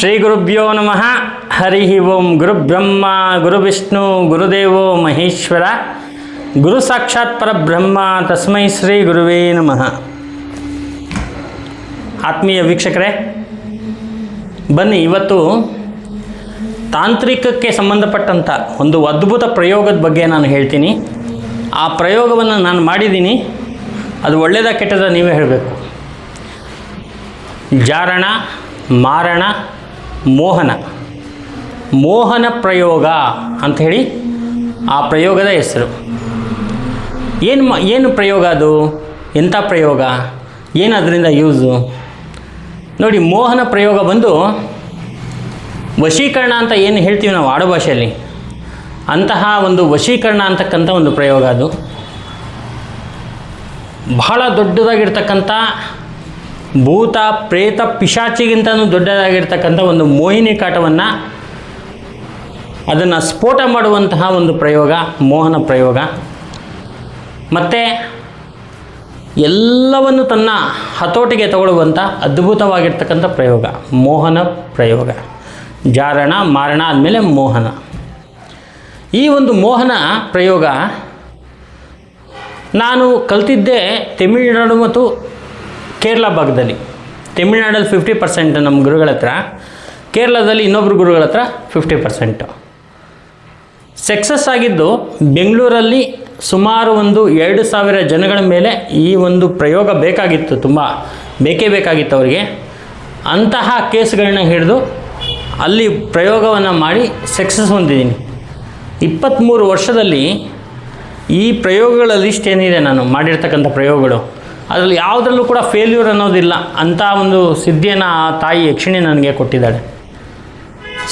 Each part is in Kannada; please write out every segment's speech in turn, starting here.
ಶ್ರೀ ಗುರುಭ್ಯೋ ನಮಃ. ಹರಿ ಓಂ ಗುರುಬ್ರಹ್ಮ ಗುರುವಿಷ್ಣು ಗುರುದೇವೋ ಮಹೇಶ್ವರ, ಗುರು ಸಾಕ್ಷಾತ್ ಪರಬ್ರಹ್ಮ, ತಸ್ಮೈ ಶ್ರೀ ಗುರುವೇ ನಮಃ. ಆತ್ಮೀಯ ವೀಕ್ಷಕರೇ, ಬನ್ನಿ, ಇವತ್ತು ತಾಂತ್ರಿಕಕ್ಕೆ ಸಂಬಂಧಪಟ್ಟಂಥ ಒಂದು ಅದ್ಭುತ ಪ್ರಯೋಗದ ಬಗ್ಗೆ ನಾನು ಹೇಳ್ತೀನಿ. ಆ ಪ್ರಯೋಗವನ್ನು ನಾನು ಮಾಡಿದ್ದೀನಿ. ಅದು ಒಳ್ಳೆಯದ ಕೆಟ್ಟದ ನೀವೇ ಹೇಳಬೇಕು. ಜಾರಣ, ಮಾರಣ ಮೋಹನ. ಮೋಹನ ಪ್ರಯೋಗ ಅಂತ ಹೇಳಿ ಆ ಪ್ರಯೋಗದ ಹೆಸರು. ಏನು ಏನು ಪ್ರಯೋಗ ಅದು? ಎಂಥ ಪ್ರಯೋಗ? ಏನು ಅದರಿಂದ ಯೂಸು ನೋಡಿ, ಮೋಹನ ಪ್ರಯೋಗ ಬಂದು ವಶೀಕರಣ ಅಂತ ಏನು ಹೇಳ್ತೀವಿ ನಾವು ಆಡುಭಾಷೆಯಲ್ಲಿ ಅಂತಹ ಒಂದು ವಶೀಕರಣ ಅಂತಕ್ಕಂಥ ಒಂದು ಪ್ರಯೋಗ ಅದು. ಬಹಳ ದೊಡ್ಡದಾಗಿರ್ತಕ್ಕಂಥ ಭೂತ, ಪ್ರೇತ, ಪಿಶಾಚಿಗಿಂತನೂ ದೊಡ್ಡದಾಗಿರ್ತಕ್ಕಂಥ ಒಂದು ಮೋಹಿನಿ ಕಾಟವನ್ನು ಅದನ್ನು ಸ್ಫೋಟ ಮಾಡುವಂತಹ ಒಂದು ಪ್ರಯೋಗ, ಮೋಹನ ಪ್ರಯೋಗ. ಮತ್ತು ಎಲ್ಲವನ್ನು ತನ್ನ ಹತೋಟಿಗೆ ತಗೊಳ್ಳುವಂಥ ಅದ್ಭುತವಾಗಿರ್ತಕ್ಕಂಥ ಪ್ರಯೋಗ, ಮೋಹನ ಪ್ರಯೋಗ. ಜಾರಣ, ಮಾರಣ ಆದಮೇಲೆ ಮೋಹನ. ಈ ಒಂದು ಮೋಹನ ಪ್ರಯೋಗ ನಾನು ಕಲ್ತಿದ್ದೆ ತಮಿಳುನಾಡು ಮತ್ತು ಕೇರಳ ಭಾಗದಲ್ಲಿ. ತಮಿಳ್ನಾಡಲ್ಲಿ ಫಿಫ್ಟಿ ಪರ್ಸೆಂಟ್ ನಮ್ಮ ಗುರುಗಳ ಹತ್ರ, ಕೇರಳದಲ್ಲಿ ಇನ್ನೊಬ್ಬರು ಗುರುಗಳ ಹತ್ರ ಫಿಫ್ಟಿ ಪರ್ಸೆಂಟು ಸಕ್ಸಸ್ ಆಗಿದ್ದು ಬೆಂಗಳೂರಲ್ಲಿ ಸುಮಾರು ಒಂದು ಎರಡು ಸಾವಿರ ಜನಗಳ ಮೇಲೆ ಈ ಒಂದು ಪ್ರಯೋಗ ಬೇಕಾಗಿತ್ತು, ತುಂಬ ಬೇಕೇ ಬೇಕಾಗಿತ್ತು ಅವರಿಗೆ. ಅಂತಹ ಕೇಸ್ಗಳನ್ನ ಹಿಡಿದು ಅಲ್ಲಿ ಪ್ರಯೋಗವನ್ನು ಮಾಡಿ ಸಕ್ಸಸ್ ಹೊಂದಿದ್ದೀನಿ. ಇಪ್ಪತ್ತ್ಮೂರು ವರ್ಷದಲ್ಲಿ ಈ ಪ್ರಯೋಗಗಳ ಲಿಸ್ಟ್ ಏನಿದೆ ನಾನು ಮಾಡಿರ್ತಕ್ಕಂಥ ಪ್ರಯೋಗಗಳು? ಅದರಲ್ಲಿ ಯಾವುದರಲ್ಲೂ ಕೂಡ ಫೇಲ್ಯೂರ್ ಅನ್ನೋದಿಲ್ಲ. ಅಂಥ ಒಂದು ಸಿದ್ಧಿಯನ್ನು ಆ ತಾಯಿ ಯಕ್ಷಿಣಿ ನನಗೆ ಕೊಟ್ಟಿದ್ದಾಳೆ.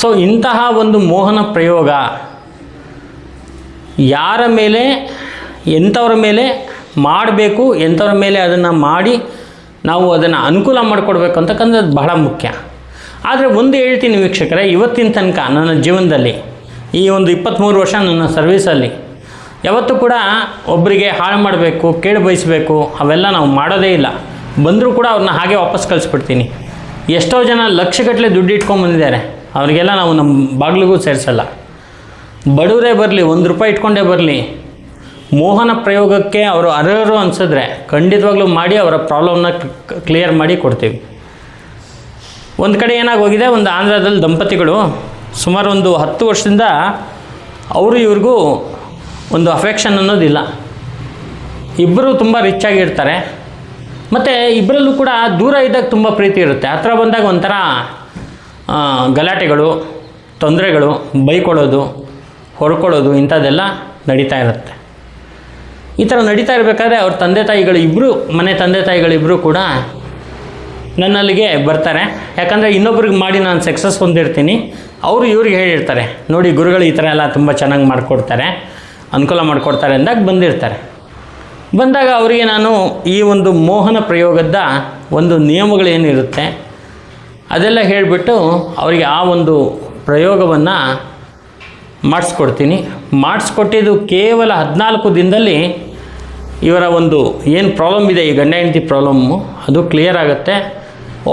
ಸೊ ಇಂತಹ ಒಂದು ಮೋಹನ ಪ್ರಯೋಗ ಯಾರ ಮೇಲೆ, ಎಂಥವ್ರ ಮೇಲೆ ಮಾಡಬೇಕು, ಎಂಥವ್ರ ಮೇಲೆ ಅದನ್ನು ಮಾಡಿ ನಾವು ಅದನ್ನು ಅನುಕೂಲ ಮಾಡಿಕೊಡ್ಬೇಕು ಅಂತಕ್ಕಂಥದ್ದು ಬಹಳ ಮುಖ್ಯ. ಆದರೆ ಒಂದು ಹೇಳ್ತೀನಿ ವೀಕ್ಷಕರೇ, ಇವತ್ತಿನ ತನಕ ನನ್ನ ಜೀವನದಲ್ಲಿ ಈ ಒಂದು ಇಪ್ಪತ್ತ್ಮೂರು ವರ್ಷ ನನ್ನ ಸರ್ವೀಸಲ್ಲಿ ಯಾವತ್ತೂ ಕೂಡ ಒಬ್ಬರಿಗೆ ಹಾಳು ಮಾಡಬೇಕು ಕೇಳಿ ಬಯಸಬೇಕು, ಅವೆಲ್ಲ ನಾವು ಮಾಡೋದೇ ಇಲ್ಲ. ಬಂದರೂ ಕೂಡ ಅವ್ರನ್ನ ಹಾಗೆ ವಾಪಸ್ ಕಳಿಸ್ಬಿಡ್ತೀನಿ. ಎಷ್ಟೋ ಜನ ಲಕ್ಷಗಟ್ಟಲೆ ದುಡ್ಡು ಇಟ್ಕೊಂಬಂದಿದ್ದಾರೆ ಅವರಿಗೆಲ್ಲ ನಾವು ನಮ್ಮ ಬಾಗಿಲಿಗೂ ಸೇರಿಸಲ್ಲ. ಬಡವರೇ ಬರಲಿ, ಒಂದು ರೂಪಾಯಿ ಇಟ್ಕೊಂಡೇ ಬರಲಿ. ಮೋಹನ ಪ್ರಯೋಗಕ್ಕೆ ಅವರು ಅರ್ಹರು ಅನಿಸಿದ್ರೆ ಖಂಡಿತವಾಗ್ಲೂ ಮಾಡಿ ಅವರ ಪ್ರಾಬ್ಲಮ್ನ ಕ್ಲಿಯರ್ ಮಾಡಿ ಕೊಡ್ತೀವಿ. ಒಂದು ಕಡೆ ಏನಾಗೋಗಿದೆ, ಒಂದು ಆಂಧ್ರದಲ್ಲಿ ದಂಪತಿಗಳು ಸುಮಾರು ಒಂದು ಹತ್ತು ವರ್ಷದಿಂದ ಅವರು ಇವ್ರಿಗೂ ಒಂದು ಅಫೆಕ್ಷನ್ ಅನ್ನೋದಿಲ್ಲ. ಇಬ್ಬರು ತುಂಬ ರಿಚ್ ಆಗಿರ್ತಾರೆ ಮತ್ತು ಇಬ್ಬರಲ್ಲೂ ಕೂಡ ದೂರ ಇದ್ದಾಗ ತುಂಬ ಪ್ರೀತಿ ಇರುತ್ತೆ. ಹತ್ರ ಬಂದಾಗ ಒಂಥರ ಗಲಾಟೆಗಳು, ತೊಂದರೆಗಳು ಬೈಕೊಳ್ಳೋದು ಹೊರ್ಕೊಳ್ಳೋದು ಇಂಥದ್ದೆಲ್ಲ ನಡೀತಾ ಇರುತ್ತೆ. ಈ ಥರ ನಡೀತಾ ಇರಬೇಕಾದ್ರೆ ಅವ್ರ ತಂದೆ ತಾಯಿಗಳು ಇಬ್ಬರು ಮನೆ ತಂದೆ ತಾಯಿಗಳಿಬ್ಬರು ಕೂಡ ನನ್ನಲ್ಲಿಗೆ ಬರ್ತಾರೆ. ಯಾಕಂದರೆ ಇನ್ನೊಬ್ರಿಗೆ ಮಾಡಿ ನಾನು ಸಕ್ಸಸ್ ಹೊಂದಿರ್ತೀನಿ ಅವರು ಇವ್ರಿಗೆ ಹೇಳಿರ್ತಾರೆ, ನೋಡಿ ಗುರುಗಳು ಈ ಥರ ಎಲ್ಲ ತುಂಬ ಚೆನ್ನಾಗಿ ಮಾಡಿಕೊಡ್ತಾರೆ. ಅನುಕೂಲ ಮಾಡಿಕೊಡ್ತಾರೆ ಅಂದಾಗ ಬಂದಿರ್ತಾರೆ. ಬಂದಾಗ ಅವರಿಗೆ ನಾನು ಈ ಒಂದು ಮೋಹನ ಪ್ರಯೋಗದ ಒಂದು ನಿಯಮಗಳೇನಿರುತ್ತೆ ಅದೆಲ್ಲ ಹೇಳಿಬಿಟ್ಟು ಅವರಿಗೆ ಆ ಒಂದು ಪ್ರಯೋಗವನ್ನು ಮಾಡಿಸ್ಕೊಡ್ತೀನಿ. ಮಾಡಿಸ್ಕೊಟ್ಟಿದ್ದು ಕೇವಲ ಹದಿನಾಲ್ಕು ದಿನದಲ್ಲಿ ಇವರ ಒಂದು ಏನು ಪ್ರಾಬ್ಲಮ್ ಇದೆ, ಈ ಗಂಡ ಹೆಂಡತಿ ಪ್ರಾಬ್ಲಮ್ಮು ಅದು ಕ್ಲಿಯರ್ ಆಗುತ್ತೆ.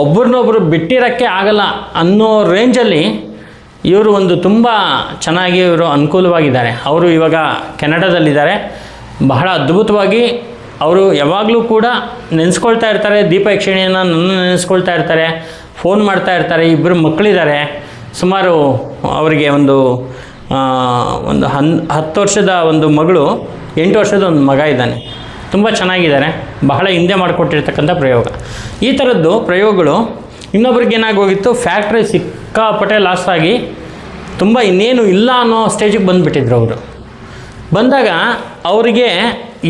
ಒಬ್ರನ್ನೊಬ್ರು ಬಿಟ್ಟಿರೋಕ್ಕೆ ಆಗಲ್ಲ ಅನ್ನೋ ರೇಂಜಲ್ಲಿ ಇವರು ಒಂದು ತುಂಬ ಚೆನ್ನಾಗಿ ಇವರು ಅನುಕೂಲವಾಗಿದ್ದಾರೆ. ಅವರು ಇವಾಗ ಕೆನಡಾದಲ್ಲಿದ್ದಾರೆ. ಬಹಳ ಅದ್ಭುತವಾಗಿ ಅವರು ಯಾವಾಗಲೂ ಕೂಡ ನೆನೆಸ್ಕೊಳ್ತಾ ಇರ್ತಾರೆ. ದೀಪ ಯಕ್ಷಿಣಿಯನ್ನು ನನ್ನ ನೆನೆಸ್ಕೊಳ್ತಾ ಇರ್ತಾರೆ. ಫೋನ್ ಮಾಡ್ತಾ ಇರ್ತಾರೆ. ಇಬ್ಬರು ಮಕ್ಕಳಿದ್ದಾರೆ. ಸುಮಾರು ಅವರಿಗೆ ಒಂದು ಒಂದು ಹನ್, ಹತ್ತು ವರ್ಷದ ಒಂದು ಮಗಳು, ಎಂಟು ವರ್ಷದ ಒಂದು ಮಗ ಇದ್ದಾನೆ. ತುಂಬ ಚೆನ್ನಾಗಿದ್ದಾರೆ. ಬಹಳ ಹಿಂದೆ ಮಾಡಿಕೊಟ್ಟಿರ್ತಕ್ಕಂಥ ಪ್ರಯೋಗ. ಈ ಥರದ್ದು ಪ್ರಯೋಗಗಳು ಇನ್ನೊಬ್ರಿಗೆ ಏನಾಗೋಗಿತ್ತು? ಫ್ಯಾಕ್ಟ್ರಿ ಸಿಕ್ಕಾಪಟ್ಟೆ ಲಾಸ್ ಆಗಿ ತುಂಬ ಇನ್ನೇನು ಇಲ್ಲ ಅನ್ನೋ ಸ್ಟೇಜಿಗೆ ಬಂದುಬಿಟ್ಟಿದ್ರು ಅವರು. ಬಂದಾಗ ಅವರಿಗೆ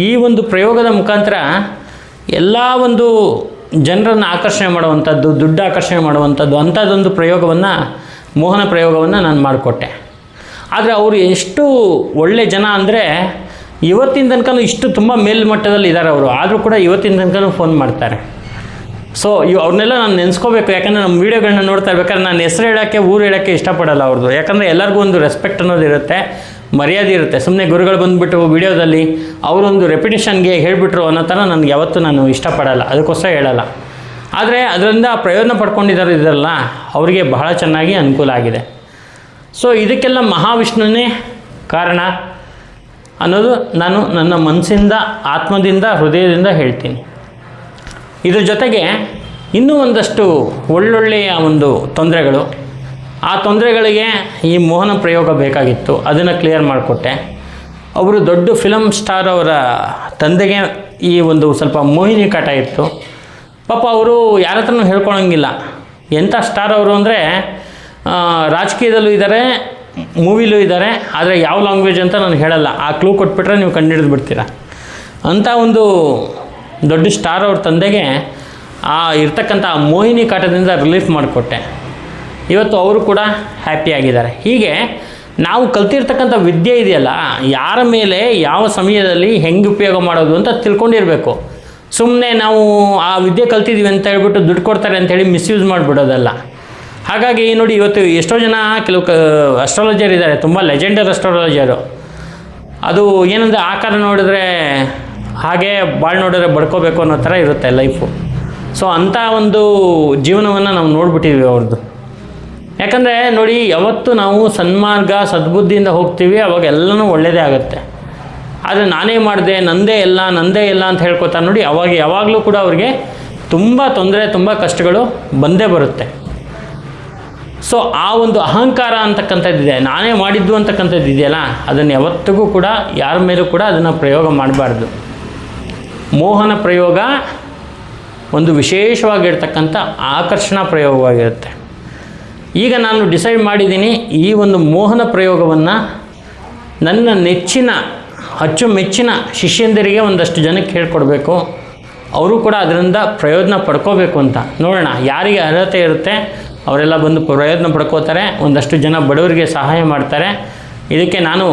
ಈ ಒಂದು ಪ್ರಯೋಗದ ಮುಖಾಂತರ ಎಲ್ಲ ಒಂದು ಜನರನ್ನು ಆಕರ್ಷಣೆ ಮಾಡುವಂಥದ್ದು, ದುಡ್ಡು ಆಕರ್ಷಣೆ ಮಾಡುವಂಥದ್ದು ಅಂಥದ್ದೊಂದು ಪ್ರಯೋಗವನ್ನು, ಮೋಹನ ಪ್ರಯೋಗವನ್ನು ನಾನು ಮಾಡಿಕೊಟ್ಟೆ. ಆದರೆ ಅವರು ಎಷ್ಟು ಒಳ್ಳೆ ಜನ ಅಂದರೆ ಇವತ್ತಿನ ತನಕ ಇಷ್ಟು ತುಂಬ ಮೇಲ್ಮಟ್ಟದಲ್ಲಿ ಇದ್ದಾರೆ ಅವರು. ಆದರೂ ಕೂಡ ಇವತ್ತಿನ ತನಕ ಫೋನ್ ಮಾಡ್ತಾರೆ. ಸೊ ಇವು ಅವ್ರನ್ನೆಲ್ಲ ನಾನು ನೆನೆಸ್ಕೋಬೇಕು. ಯಾಕಂದರೆ ನಮ್ಮ ವೀಡಿಯೋಗಳನ್ನ ನೋಡ್ತಾ ಇರ್ಬೇಕಾದ್ರೆ ನಾನು ಹೆಸರು ಹೇಳೋಕ್ಕೆ, ಊರು ಹೇಳೋಕ್ಕೆ ಇಷ್ಟಪಡಲ್ಲ ಅವ್ರದ್ದು ಯಾಕಂದರೆ ಎಲ್ಲರಿಗೂ ಒಂದು ರೆಸ್ಪೆಕ್ಟ್ ಅನ್ನೋದು ಇರುತ್ತೆ. ಮರ್ಯಾದೆ ಇರುತ್ತೆ. ಸುಮ್ಮನೆ ಗುರುಗಳು ಬಂದುಬಿಟ್ಟು ವೀಡಿಯೋದಲ್ಲಿ ಅವರೊಂದು ರೆಪಿಟೇಷನ್ಗೆ ಹೇಳಿಬಿಟ್ರು ಅನ್ನೋ ಥರ ನನಗೆ ಯಾವತ್ತೂ ನಾನು ಇಷ್ಟಪಡಲ್ಲ. ಅದಕ್ಕೋಸ್ಕರ ಹೇಳಲ್ಲ. ಆದರೆ ಅದರಿಂದ ಪ್ರಯೋಜನ ಪಡ್ಕೊಂಡಿದ್ದಾರೆ ಇದರಲ್ಲ, ಅವರಿಗೆ ಬಹಳ ಚೆನ್ನಾಗಿ ಅನುಕೂಲ ಆಗಿದೆ. ಸೊ ಇದಕ್ಕೆಲ್ಲ ಮಹಾವಿಷ್ಣುವೇ ಕಾರಣ ಅನ್ನೋದು ನಾನು ನನ್ನ ಮನಸ್ಸಿಂದ, ಆತ್ಮದಿಂದ, ಹೃದಯದಿಂದ ಹೇಳ್ತೀನಿ. ಇದ್ರ ಜೊತೆಗೆ ಇನ್ನೂ ಒಂದಷ್ಟು ಒಳ್ಳೊಳ್ಳೆಯ ಒಂದು ತೊಂದರೆಗಳು. ಆ ತೊಂದರೆಗಳಿಗೆ ಈ ಮೋಹನ ಪ್ರಯೋಗ ಬೇಕಾಗಿತ್ತು. ಅದನ್ನು ಕ್ಲಿಯರ್ ಮಾಡಿಕೊಟ್ಟೆ. ಅವರು ದೊಡ್ಡ ಫಿಲಮ್ ಸ್ಟಾರ್ ಅವರ ತಂದೆಗೆ ಈ ಒಂದು ಸ್ವಲ್ಪ ಮೋಹಿನಿ ಕಾಟ ಇತ್ತು. ಪಾಪ ಅವರು ಯಾರ ಹತ್ರನೂ ಹೇಳ್ಕೊಳಂಗಿಲ್ಲ. ಎಂಥ ಸ್ಟಾರ್ ಅವರು ಅಂದರೆ ರಾಜಕೀಯದಲ್ಲೂ ಇದ್ದಾರೆ ಮೂವಿಲೂ ಇದ್ದಾರೆ ಆದರೆ ಯಾವ ಲ್ಯಾಂಗ್ವೇಜ್ ಅಂತ ನಾನು ಹೇಳಲ್ಲ. ಆ ಕ್ಲೂ ಕೊಟ್ಬಿಟ್ರೆ ನೀವು ಕಂಡುಹಿಡಿದು ಬಿಡ್ತೀರಾ. ಅಂಥ ಒಂದು ದೊಡ್ಡ ಸ್ಟಾರ್ ಅವ್ರ ತಂದೆಗೆ ಆ ಇರ್ತಕ್ಕಂಥ ಮೋಹಿನಿ ಕಾಟದಿಂದ ರಿಲೀಫ್ ಮಾಡಿಕೊಟ್ಟೆ. ಇವತ್ತು ಅವರು ಕೂಡ ಹ್ಯಾಪಿಯಾಗಿದ್ದಾರೆ ಹೀಗೆ ನಾವು ಕಲ್ತಿರ್ತಕ್ಕಂಥ ವಿದ್ಯೆ ಇದೆಯಲ್ಲ, ಯಾರ ಮೇಲೆ, ಯಾವ ಸಮಯದಲ್ಲಿ ಹೆಂಗೆ ಉಪಯೋಗ ಮಾಡೋದು ಅಂತ ತಿಳ್ಕೊಂಡಿರಬೇಕು. ಸುಮ್ಮನೆ ನಾವು ಆ ವಿದ್ಯೆ ಕಲ್ತಿದ್ದೀವಿ ಅಂತ ಹೇಳ್ಬಿಟ್ಟು ದುಡ್ಡು ಕೊಡ್ತಾರೆ ಅಂತೇಳಿ ಮಿಸ್ಯೂಸ್ ಮಾಡಿಬಿಡೋದಲ್ಲ. ಹಾಗಾಗಿ ನೋಡಿ ಇವತ್ತು ಎಷ್ಟೋ ಜನ ಕೆಲವು ಕ ಅಸ್ಟ್ರಾಲಜರ್ ಇದ್ದಾರೆ, ತುಂಬ ಲೆಜೆಂಡರ್ ಅಸ್ಟ್ರಾಲಜರು ಅದು ಏನಂದರೆ ಆಕಾರ ನೋಡಿದ್ರೆ ಹಾಗೆ ಬಾಳ್ ನೋಡಿದ್ರೆ ಬಡ್ಕೋಬೇಕು ಅನ್ನೋ ಥರ ಇರುತ್ತೆ ಲೈಫು ಸೊ ಅಂಥ ಒಂದು ಜೀವನವನ್ನು ನಾವು ನೋಡ್ಬಿಟ್ಟಿದ್ವಿ ಅವ್ರದ್ದು ಯಾಕಂದರೆ ನೋಡಿ, ಯಾವತ್ತು ನಾವು ಸನ್ಮಾರ್ಗ, ಸದ್ಬುದ್ಧಿಯಿಂದ ಹೋಗ್ತೀವಿ, ಅವಾಗ ಎಲ್ಲನೂ ಒಳ್ಳೆಯದೇ ಆಗುತ್ತೆ. ಆದರೆ ನಾನೇ ಮಾಡಿದೆ, ನಂದೇ ಇಲ್ಲ ನಂದೇ ಇಲ್ಲ ಅಂತ ಹೇಳ್ಕೊತಾ ನೋಡಿ, ಅವಾಗ ಯಾವಾಗಲೂ ಕೂಡ ಅವ್ರಿಗೆ ತುಂಬ ತೊಂದರೆ, ತುಂಬ ಕಷ್ಟಗಳು ಬಂದೇ ಬರುತ್ತೆ. ಸೊ ಆ ಒಂದು ಅಹಂಕಾರ ಅಂತಕ್ಕಂಥದ್ದಿದೆ ನಾನೇ ಮಾಡಿದ್ದು ಅಂತಕ್ಕಂಥದ್ದು ಇದೆಯಲ್ಲ, ಅದನ್ನು ಯಾವತ್ತಿಗೂ ಕೂಡ, ಯಾರ ಮೇಲೂ ಕೂಡ ಅದನ್ನು ಪ್ರಯೋಗ ಮಾಡಬಾರ್ದು. ಮೋಹನ ಪ್ರಯೋಗ ಒಂದು ವಿಶೇಷವಾಗಿರ್ತಕ್ಕಂಥ ಆಕರ್ಷಣಾ ಪ್ರಯೋಗವಾಗಿರುತ್ತೆ. ಈಗ ನಾನು ಡಿಸೈಡ್ ಮಾಡಿದ್ದೀನಿ ಈ ಒಂದು ಮೋಹನ ಪ್ರಯೋಗವನ್ನು ನನ್ನ ನೆಚ್ಚಿನ, ಅಚ್ಚುಮೆಚ್ಚಿನ ಶಿಷ್ಯಂದರಿಗೆ ಒಂದಷ್ಟು ಜನಕ್ಕೆ ಹೇಳ್ಕೊಡ್ಬೇಕು. ಅವರು ಕೂಡ ಅದರಿಂದ ಪ್ರಯೋಜನ ಪಡ್ಕೋಬೇಕು ಅಂತ. ನೋಡೋಣ, ಯಾರಿಗೆ ಅರ್ಹತೆ ಇರುತ್ತೆ, ಅವರೆಲ್ಲ ಬಂದು ಪ್ರಯೋಜನ ಪಡ್ಕೋತಾರೆ, ಒಂದಷ್ಟು ಜನ ಬಡವರಿಗೆ ಸಹಾಯ ಮಾಡ್ತಾರೆ. ಇದಕ್ಕೆ ನಾನು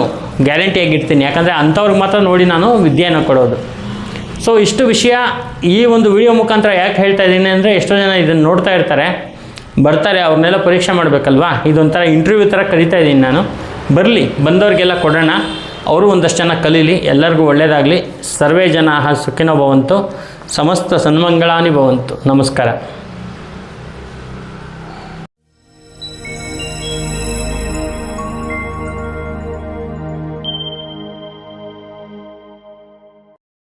ಗ್ಯಾರಂಟಿಯಾಗಿರ್ತೀನಿ ಯಾಕಂದರೆ ಅಂಥವ್ರಿಗೆ ಮಾತ್ರ ನೋಡಿ ನಾನು ವಿದ್ಯೆಯನ್ನು ಕೊಡೋದು. ಸೊ ಇಷ್ಟು ವಿಷಯ ಈ ಒಂದು ವಿಡಿಯೋ ಮುಖಾಂತರ ಯಾಕೆ ಹೇಳ್ತಾ ಇದ್ದೀನಿ ಅಂದರೆ ಎಷ್ಟೋ ಜನ ಇದನ್ನು ನೋಡ್ತಾ ಇರ್ತಾರೆ, ಬರ್ತಾರೆ, ಅವ್ರನ್ನೆಲ್ಲ ಪರೀಕ್ಷೆ ಮಾಡಬೇಕಲ್ವಾ? ಇದೊಂಥರ ಇಂಟರ್ವ್ಯೂ ಥರ ಕರಿತಾ ಇದ್ದೀನಿ ನಾನು. ಬರಲಿ, ಬಂದವ್ರಿಗೆಲ್ಲ ಕೊಡೋಣ. ಅವರು ಒಂದಷ್ಟು ಜನ ಕಲೀಲಿ, ಎಲ್ಲರಿಗೂ ಒಳ್ಳೆಯದಾಗಲಿ ಸರ್ವೇ ಜನ ಸುಖಿನೋ ಭವಂತು, ಸಮಸ್ತ ಸನ್ಮಂಗಳಾನಿ ಭವಂತು. ನಮಸ್ಕಾರ.